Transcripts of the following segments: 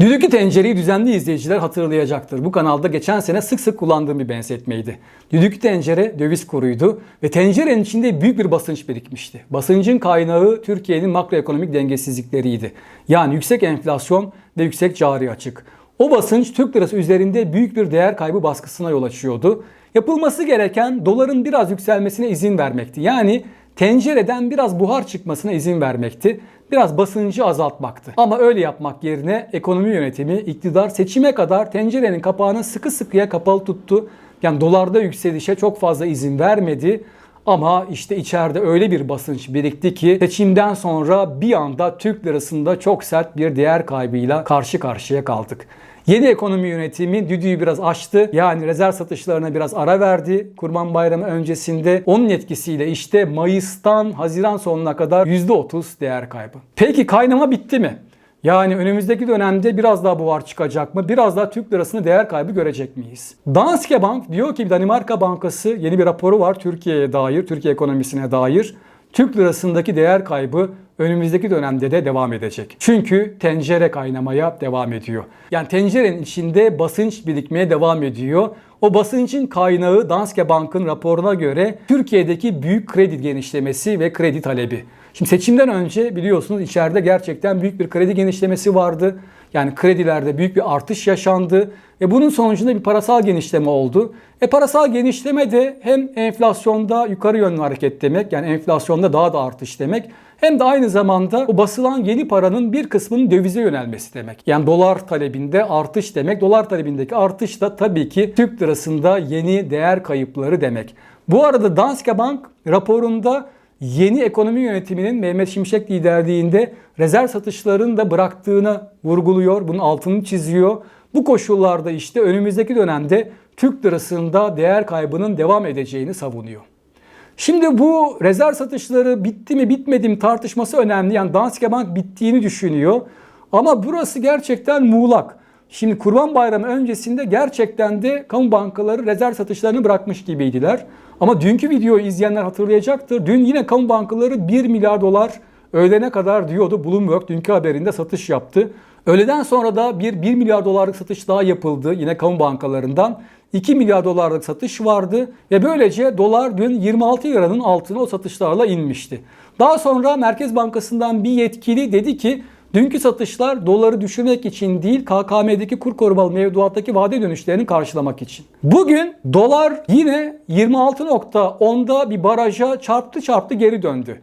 Düdüklü tencereyi düzenli izleyiciler hatırlayacaktır. Bu kanalda geçen sene sık sık kullandığım bir benzetmeydi. Düdüklü tencere döviz kuruydu ve tencerenin içinde büyük bir basınç birikmişti. Basıncın kaynağı Türkiye'nin makroekonomik dengesizlikleriydi. Yani yüksek enflasyon ve yüksek cari açık. O basınç Türk lirası üzerinde büyük bir değer kaybı baskısına yol açıyordu. Yapılması gereken doların biraz yükselmesine izin vermekti. Yani tencereden biraz buhar çıkmasına izin vermekti. Biraz basıncı azaltmaktı. Ama öyle yapmak yerine ekonomi yönetimi, iktidar seçime kadar tencerenin kapağını sıkı sıkıya kapalı tuttu. Yani dolarda yükselişe çok fazla izin vermedi. Ama işte içeride öyle bir basınç birikti ki seçimden sonra bir anda Türk lirasında çok sert bir değer kaybıyla karşı karşıya kaldık. Yeni ekonomi yönetimi düdüğü biraz açtı. Yani rezerv satışlarına biraz ara verdi. Kurban Bayramı öncesinde onun etkisiyle işte Mayıs'tan Haziran sonuna kadar %30 değer kaybı. Peki kaynama bitti mi? Yani önümüzdeki dönemde biraz daha buhar çıkacak mı? Biraz daha Türk lirasında değer kaybı görecek miyiz? Danske Bank diyor ki Danimarka Bankası yeni bir raporu var Türkiye'ye dair, Türkiye ekonomisine dair. Türk lirasındaki değer kaybı önümüzdeki dönemde de devam edecek. Çünkü tencere kaynamaya devam ediyor. Yani tencerenin içinde basınç birikmeye devam ediyor. O basıncın kaynağı Danske Bank'ın raporuna göre Türkiye'deki büyük kredi genişlemesi ve kredi talebi. Şimdi seçimden önce biliyorsunuz içeride gerçekten büyük bir kredi genişlemesi vardı. Yani kredilerde büyük bir artış yaşandı. E bunun sonucunda bir parasal genişleme oldu. E parasal genişleme de hem enflasyonda yukarı yönlü hareket demek. Yani enflasyonda daha da artış demek. Hem de aynı zamanda o basılan yeni paranın bir kısmının dövize yönelmesi demek. Yani dolar talebinde artış demek. Dolar talebindeki artış da tabii ki Türk lirasında yeni değer kayıpları demek. Bu arada Danske Bank raporunda yeni ekonomi yönetiminin Mehmet Şimşek liderliğinde rezerv satışlarını da bıraktığını vurguluyor. Bunun altını çiziyor. Bu koşullarda işte önümüzdeki dönemde Türk lirasında değer kaybının devam edeceğini savunuyor. Şimdi bu rezerv satışları bitti mi bitmedi mi tartışması önemli. Yani Danske Bank bittiğini düşünüyor. Ama burası gerçekten muğlak. Şimdi Kurban Bayramı öncesinde gerçekten de kamu bankaları rezerv satışlarını bırakmış gibiydiler. Ama dünkü videoyu izleyenler hatırlayacaktır. Dün yine kamu bankaları 1 milyar dolar öğlene kadar diyordu. Bloomberg dünkü haberinde satış yaptı. Öğleden sonra da bir 1 milyar dolarlık satış daha yapıldı yine kamu bankalarından. 2 milyar dolarlık satış vardı ve böylece dolar dün 26 liranın altına o satışlarla inmişti. Daha sonra Merkez Bankası'ndan bir yetkili dedi ki dünkü satışlar doları düşürmek için değil KKM'deki kur korumalı mevduattaki vade dönüşlerini karşılamak için. Bugün dolar yine 26.10'da bir baraja çarptı çarptı geri döndü.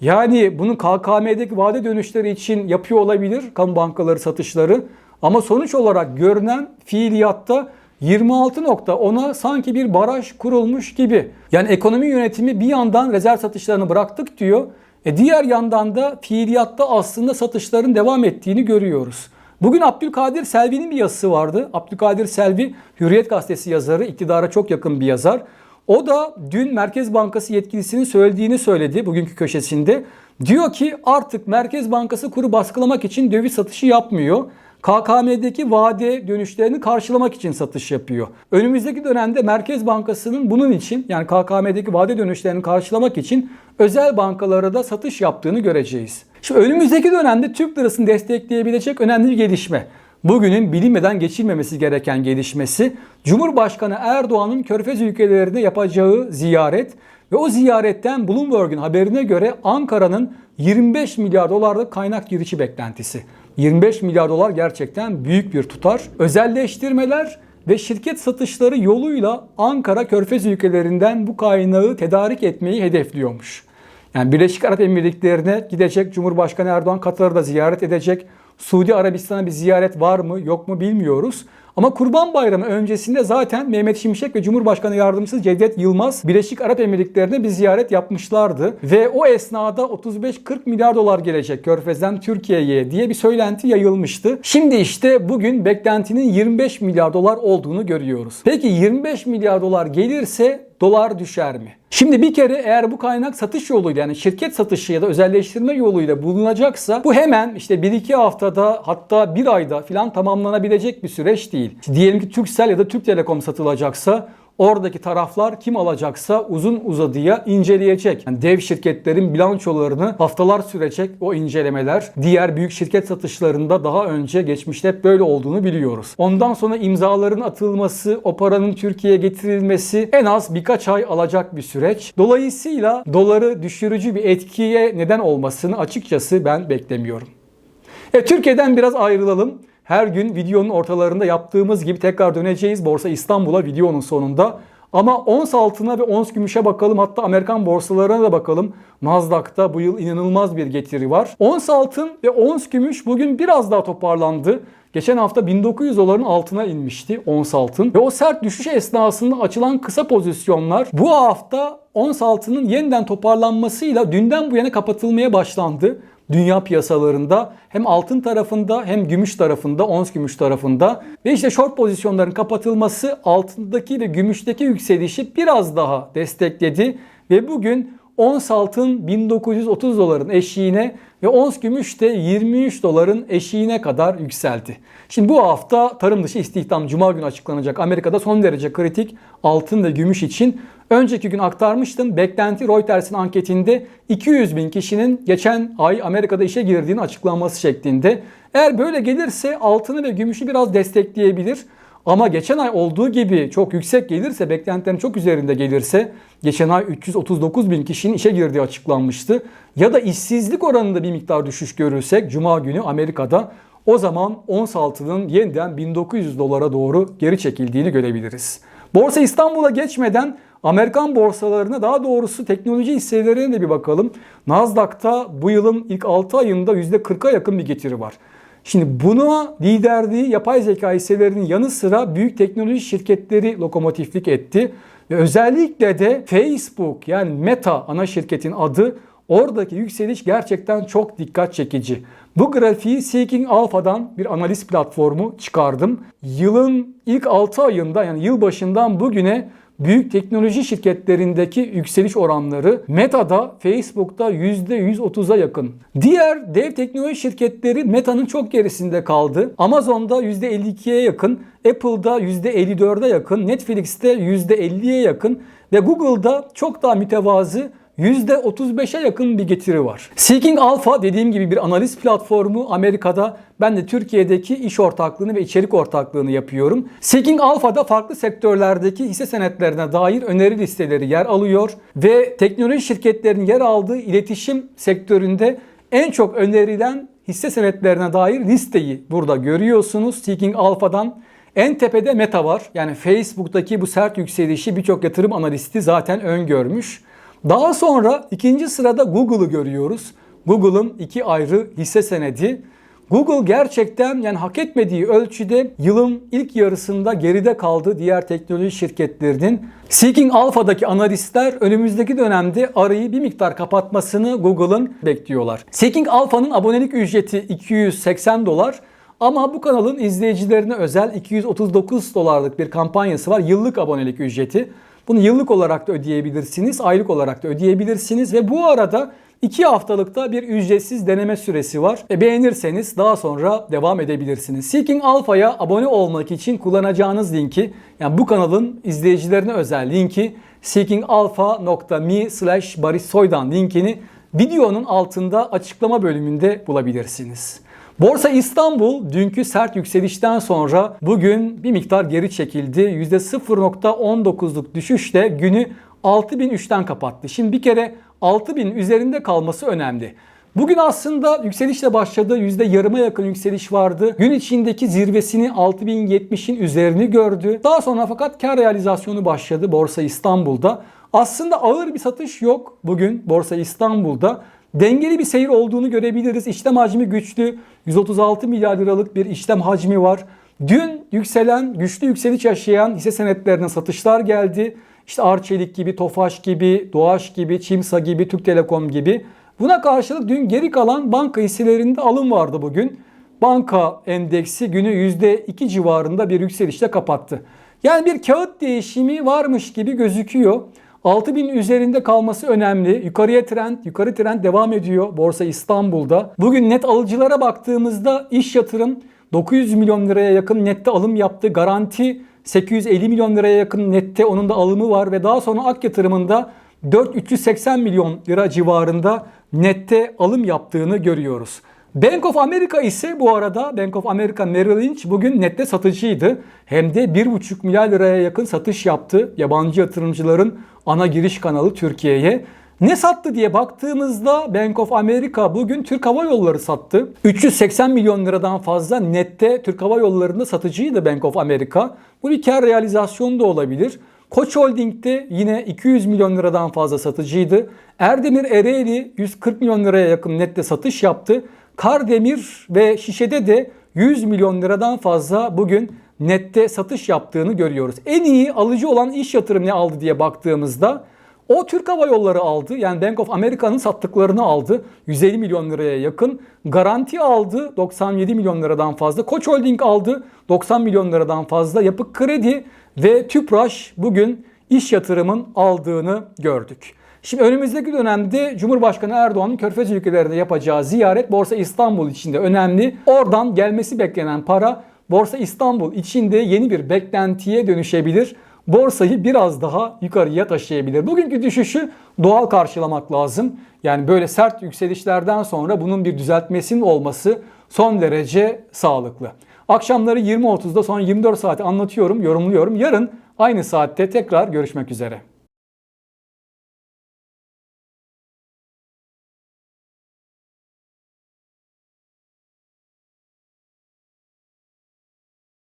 Yani bunun KKM'deki vade dönüşleri için yapıyor olabilir kamu bankaları satışları. Ama sonuç olarak görünen fiiliyatta 26.10'a sanki bir baraj kurulmuş gibi. Yani ekonomi yönetimi bir yandan rezerv satışlarını bıraktık diyor. E diğer yandan da fiiliyatta aslında satışların devam ettiğini görüyoruz. Bugün Abdülkadir Selvi'nin bir yazısı vardı. Abdülkadir Selvi Hürriyet Gazetesi yazarı, iktidara çok yakın bir yazar. O da dün Merkez Bankası yetkilisinin söylediğini söyledi bugünkü köşesinde. Diyor ki artık Merkez Bankası kuru baskılamak için döviz satışı yapmıyor. KKM'deki vade dönüşlerini karşılamak için satış yapıyor. Önümüzdeki dönemde Merkez Bankası'nın bunun için yani KKM'deki vade dönüşlerini karşılamak için özel bankalara da satış yaptığını göreceğiz. Şimdi önümüzdeki dönemde Türk lirasını destekleyebilecek önemli bir gelişme. Bugünün bilinmeden geçilmemesi gereken gelişmesi Cumhurbaşkanı Erdoğan'ın Körfez ülkelerine yapacağı ziyaret ve o ziyaretten Bloomberg'un haberine göre Ankara'nın 25 milyar dolarlık kaynak girişi beklentisi. 25 milyar dolar gerçekten büyük bir tutar. Özelleştirmeler ve şirket satışları yoluyla Ankara Körfez ülkelerinden bu kaynağı tedarik etmeyi hedefliyormuş. Yani Birleşik Arap Emirlikleri'ne gidecek Cumhurbaşkanı Erdoğan Katar'ı da ziyaret edecek. Suudi Arabistan'a bir ziyaret var mı yok mu bilmiyoruz. Ama Kurban Bayramı öncesinde zaten Mehmet Şimşek ve Cumhurbaşkanı Yardımcısı Cevdet Yılmaz Birleşik Arap Emirlikleri'ne bir ziyaret yapmışlardı. Ve o esnada 35-40 milyar dolar gelecek Körfez'den Türkiye'ye diye bir söylenti yayılmıştı. Şimdi işte bugün beklentinin 25 milyar dolar olduğunu görüyoruz. Peki 25 milyar dolar gelirse dolar düşer mi? Şimdi bir kere eğer bu kaynak satış yoluyla yani şirket satışı ya da özelleştirme yoluyla bulunacaksa bu hemen işte 1-2 haftada hatta 1 ayda filan tamamlanabilecek bir süreç değil. Diyelim ki Turkcell ya da Türk Telekom satılacaksa oradaki taraflar kim alacaksa uzun uzadıya inceleyecek. Yani dev şirketlerin bilançolarını haftalar sürecek o incelemeler. Diğer büyük şirket satışlarında daha önce geçmişte hep böyle olduğunu biliyoruz. Ondan sonra imzaların atılması, o paranın Türkiye'ye getirilmesi en az birkaç ay alacak bir süreç. Dolayısıyla doları düşürücü bir etkiye neden olmasını açıkçası ben beklemiyorum. E, Türkiye'den biraz ayrılalım. Her gün videonun ortalarında yaptığımız gibi tekrar döneceğiz Borsa İstanbul'a videonun sonunda. Ama ons altına ve ons gümüşe bakalım hatta Amerikan borsalarına da bakalım. Nasdaq'ta bu yıl inanılmaz bir getiri var. Ons altın ve ons gümüş bugün biraz daha toparlandı. Geçen hafta 1900 doların altına inmişti ons altın. Ve o sert düşüş esnasında açılan kısa pozisyonlar bu hafta ons altının yeniden toparlanmasıyla dünden bu yana kapatılmaya başlandı dünya piyasalarında hem altın tarafında hem gümüş tarafında, ons gümüş tarafında. Ve işte short pozisyonların kapatılması altındaki ve gümüşteki yükselişi biraz daha destekledi. Ve bugün ons altın 1930 doların eşiğine ve ons gümüş de 23 doların eşiğine kadar yükseldi. Şimdi bu hafta tarım dışı istihdam cuma günü açıklanacak. Amerika'da son derece kritik altın ve gümüş için Önceki gün aktarmıştım. Beklenti Reuters'in anketinde 200 bin kişinin geçen ay Amerika'da işe girdiğini açıklanması şeklinde. Eğer böyle gelirse altını ve gümüşü biraz destekleyebilir. Ama geçen ay olduğu gibi çok yüksek gelirse, beklentilerin çok üzerinde gelirse, geçen ay 339 bin kişinin işe girdiği açıklanmıştı. Ya da işsizlik oranında bir miktar düşüş görürsek, Cuma günü Amerika'da o zaman ons altının yeniden 1900 dolara doğru geri çekildiğini görebiliriz. Borsa İstanbul'a geçmeden Amerikan borsalarına daha doğrusu teknoloji hisselerine de bir bakalım. Nasdaq'ta bu yılın ilk 6 ayında %40'a yakın bir getiri var. Şimdi buna liderliği yapay zeka hisselerinin yanı sıra büyük teknoloji şirketleri lokomotiflik etti. Ve özellikle de Facebook yani Meta ana şirketin adı oradaki yükseliş gerçekten çok dikkat çekici. Bu grafiği Seeking Alpha'dan bir analiz platformu çıkardım. Yılın ilk 6 ayında yani yıl başından bugüne büyük teknoloji şirketlerindeki yükseliş oranları Meta'da, Facebook'ta %130'a yakın. Diğer dev teknoloji şirketleri Meta'nın çok gerisinde kaldı. Amazon'da %52'ye yakın, Apple'da %54'e yakın, Netflix'te %50'ye yakın ve Google'da çok daha mütevazı %35'e yakın bir getiri var. Seeking Alpha dediğim gibi bir analiz platformu Amerika'da. Ben de Türkiye'deki iş ortaklığını ve içerik ortaklığını yapıyorum. Seeking Alpha'da farklı sektörlerdeki hisse senetlerine dair öneri listeleri yer alıyor ve teknoloji şirketlerinin yer aldığı iletişim sektöründe en çok önerilen hisse senetlerine dair listeyi burada görüyorsunuz. Seeking Alpha'dan en tepede Meta var. Yani Facebook'taki bu sert yükselişi birçok yatırım analisti zaten öngörmüş. Daha sonra ikinci sırada Google'ı görüyoruz. Google'ın iki ayrı hisse senedi. Google gerçekten yani hak etmediği ölçüde yılın ilk yarısında geride kaldı diğer teknoloji şirketlerinin. Seeking Alpha'daki analistler önümüzdeki dönemde arayı bir miktar kapatmasını Google'ın bekliyorlar. Seeking Alpha'nın abonelik ücreti 280 dolar. Ama bu kanalın izleyicilerine özel 239 dolarlık bir kampanyası var. Yıllık abonelik ücreti. Bunu yıllık olarak da ödeyebilirsiniz, aylık olarak da ödeyebilirsiniz ve bu arada 2 haftalıkta bir ücretsiz deneme süresi var. E beğenirseniz daha sonra devam edebilirsiniz. Seeking Alpha'ya abone olmak için kullanacağınız linki yani bu kanalın izleyicilerine özel linki seekingalpha.me slash Soydan linkini videonun altında açıklama bölümünde bulabilirsiniz. Borsa İstanbul dünkü sert yükselişten sonra bugün bir miktar geri çekildi. %0.19'luk düşüşle günü 6003'ten kapattı. Şimdi bir kere 6000 üzerinde kalması önemli. Bugün aslında yükselişle başladı. Yüzde yarıma yakın yükseliş vardı. Gün içindeki zirvesini 6070'in üzerini gördü. Daha sonra fakat kar realizasyonu başladı Borsa İstanbul'da. Aslında ağır bir satış yok bugün Borsa İstanbul'da dengeli bir seyir olduğunu görebiliriz. İşlem hacmi güçlü. 136 milyar liralık bir işlem hacmi var. Dün yükselen, güçlü yükseliş yaşayan hisse senetlerine satışlar geldi. İşte Arçelik gibi, Tofaş gibi, Doğaş gibi, Çimsa gibi, Türk Telekom gibi. Buna karşılık dün geri kalan banka hisselerinde alım vardı bugün. Banka endeksi günü %2 civarında bir yükselişle kapattı. Yani bir kağıt değişimi varmış gibi gözüküyor. 6000 üzerinde kalması önemli. Yukarıya trend, yukarı trend devam ediyor Borsa İstanbul'da. Bugün net alıcılara baktığımızda iş yatırım 900 milyon liraya yakın nette alım yaptı. Garanti 850 milyon liraya yakın nette onun da alımı var ve daha sonra Ak Yatırım'ında 4 380 milyon lira civarında nette alım yaptığını görüyoruz. Bank of America ise bu arada Bank of America Merrill Lynch bugün nette satıcıydı. Hem de 1,5 milyar liraya yakın satış yaptı yabancı yatırımcıların ana giriş kanalı Türkiye'ye. Ne sattı diye baktığımızda Bank of America bugün Türk Hava Yolları sattı. 380 milyon liradan fazla nette Türk Hava Yolları'nda satıcıydı Bank of America. Bu bir kar realizasyonu da olabilir. Koç Holding'de yine 200 milyon liradan fazla satıcıydı. Erdemir Ereğli 140 milyon liraya yakın nette satış yaptı. Kardemir ve Şişe'de de 100 milyon liradan fazla bugün nette satış yaptığını görüyoruz. En iyi alıcı olan iş yatırım ne aldı diye baktığımızda o Türk Hava Yolları aldı. Yani Bank of America'nın sattıklarını aldı. 150 milyon liraya yakın. Garanti aldı 97 milyon liradan fazla. Koç Holding aldı 90 milyon liradan fazla. Yapı Kredi ve Tüpraş bugün iş yatırımın aldığını gördük. Şimdi önümüzdeki dönemde Cumhurbaşkanı Erdoğan'ın Körfez ülkelerinde yapacağı ziyaret Borsa İstanbul için de önemli. Oradan gelmesi beklenen para Borsa İstanbul içinde yeni bir beklentiye dönüşebilir. Borsayı biraz daha yukarıya taşıyabilir. Bugünkü düşüşü doğal karşılamak lazım. Yani böyle sert yükselişlerden sonra bunun bir düzeltmesinin olması son derece sağlıklı. Akşamları 20.30'da son 24 saati anlatıyorum, yorumluyorum. Yarın aynı saatte tekrar görüşmek üzere.